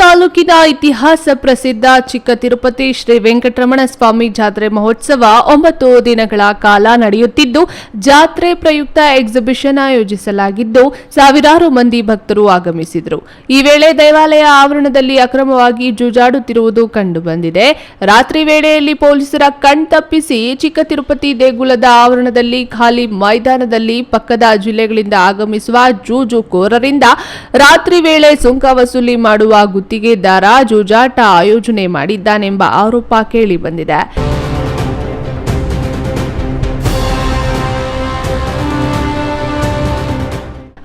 ತಾಲೂಕಿನ ಇತಿಹಾಸ ಪ್ರಸಿದ್ಧ ಚಿಕ್ಕ ತಿರುಪತಿ ಶ್ರೀ ವೆಂಕಟರಮಣ ಸ್ವಾಮಿ ಜಾತ್ರೆ ಮಹೋತ್ಸವ ಒಂಬತ್ತು ದಿನಗಳ ಕಾಲ ನಡೆಯುತ್ತಿದ್ದು, ಜಾತ್ರೆ ಪ್ರಯುಕ್ತ ಎಕ್ಸಿಬಿಷನ್ ಆಯೋಜಿಸಲಾಗಿದ್ದು, ಸಾವಿರಾರು ಮಂದಿ ಭಕ್ತರು ಆಗಮಿಸಿದರು. ಈ ವೇಳೆ ದೇವಾಲಯ ಆವರಣದಲ್ಲಿ ಅಕ್ರಮವಾಗಿ ಜೂಜಾಡುತ್ತಿರುವುದು ಕಂಡುಬಂದಿದೆ. ರಾತ್ರಿ ವೇಳೆಯಲ್ಲಿ ಪೊಲೀಸರ ಕಣ್ತಪ್ಪಿಸಿ ಚಿಕ್ಕ ತಿರುಪತಿ ದೇಗುಲದ ಆವರಣದಲ್ಲಿ ಖಾಲಿ ಮೈದಾನದಲ್ಲಿ ಪಕ್ಕದ ಜಿಲ್ಲೆಗಳಿಂದ ಆಗಮಿಸುವ ಜೂಜುಕೋರರಿಂದ ರಾತ್ರಿ ವೇಳೆ ಸುಂಕ ವಸೂಲಿ ಮಾಡುವ ಗುತ್ತಿಗೆದಾರ ಜೂಜಾಟ ಆಯೋಜನೆ ಮಾಡಿದ್ದಾನೆಂಬ ಆರೋಪ ಕೇಳಿಬಂದಿದೆ.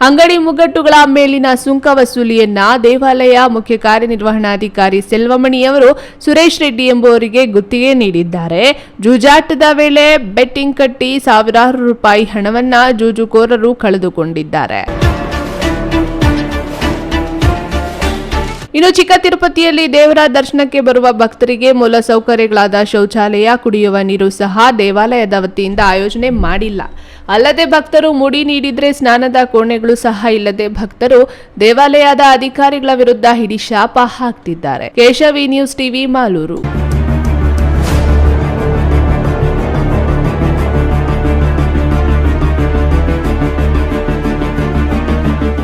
ಅಂಗಡಿ ಮುಗ್ಗಟ್ಟುಗಳ ಮೇಲಿನ ಸುಂಕ ವಸೂಲಿಯನ್ನ ದೇವಾಲಯ ಮುಖ್ಯ ಕಾರ್ಯನಿರ್ವಹಣಾಧಿಕಾರಿ ಸೆಲ್ವಮಣಿಯವರು ಸುರೇಶ್ ರೆಡ್ಡಿ ಎಂಬುವರಿಗೆ ಗುತ್ತಿಗೆ ನೀಡಿದ್ದಾರೆ. ಜೂಜಾಟದ ವೇಳೆ ಬೆಟ್ಟಿಂಗ್ ಕಟ್ಟಿ ಸಾವಿರಾರು ರೂಪಾಯಿ ಹಣವನ್ನ ಜೂಜುಕೋರರು ಕಳೆದುಕೊಂಡಿದ್ದಾರೆ. ಇನ್ನು ಚಿಕ್ಕ ತಿರುಪತಿಯಲ್ಲಿ ದೇವರ ದರ್ಶನಕ್ಕೆ ಬರುವ ಭಕ್ತರಿಗೆ ಮೂಲ ಸೌಕರ್ಯಗಳಾದ ಶೌಚಾಲಯ, ಕುಡಿಯುವ ನೀರು ಸಹ ದೇವಾಲಯದ ವತಿಯಿಂದ ಆಯೋಜನೆ ಮಾಡಿಲ್ಲ. ಅಲ್ಲದೆ ಭಕ್ತರು ಮುಡಿ ನೀಡಿದ್ರೆ ಸ್ನಾನದ ಕೋಣೆಗಳು ಸಹ ಇಲ್ಲದೆ ಭಕ್ತರು ದೇವಾಲಯದ ಅಧಿಕಾರಿಗಳ ವಿರುದ್ಧ ಹಿಡಿಶಾಪ ಹಾಕ್ತಿದ್ದಾರೆ. Keshavi news TV, Malur.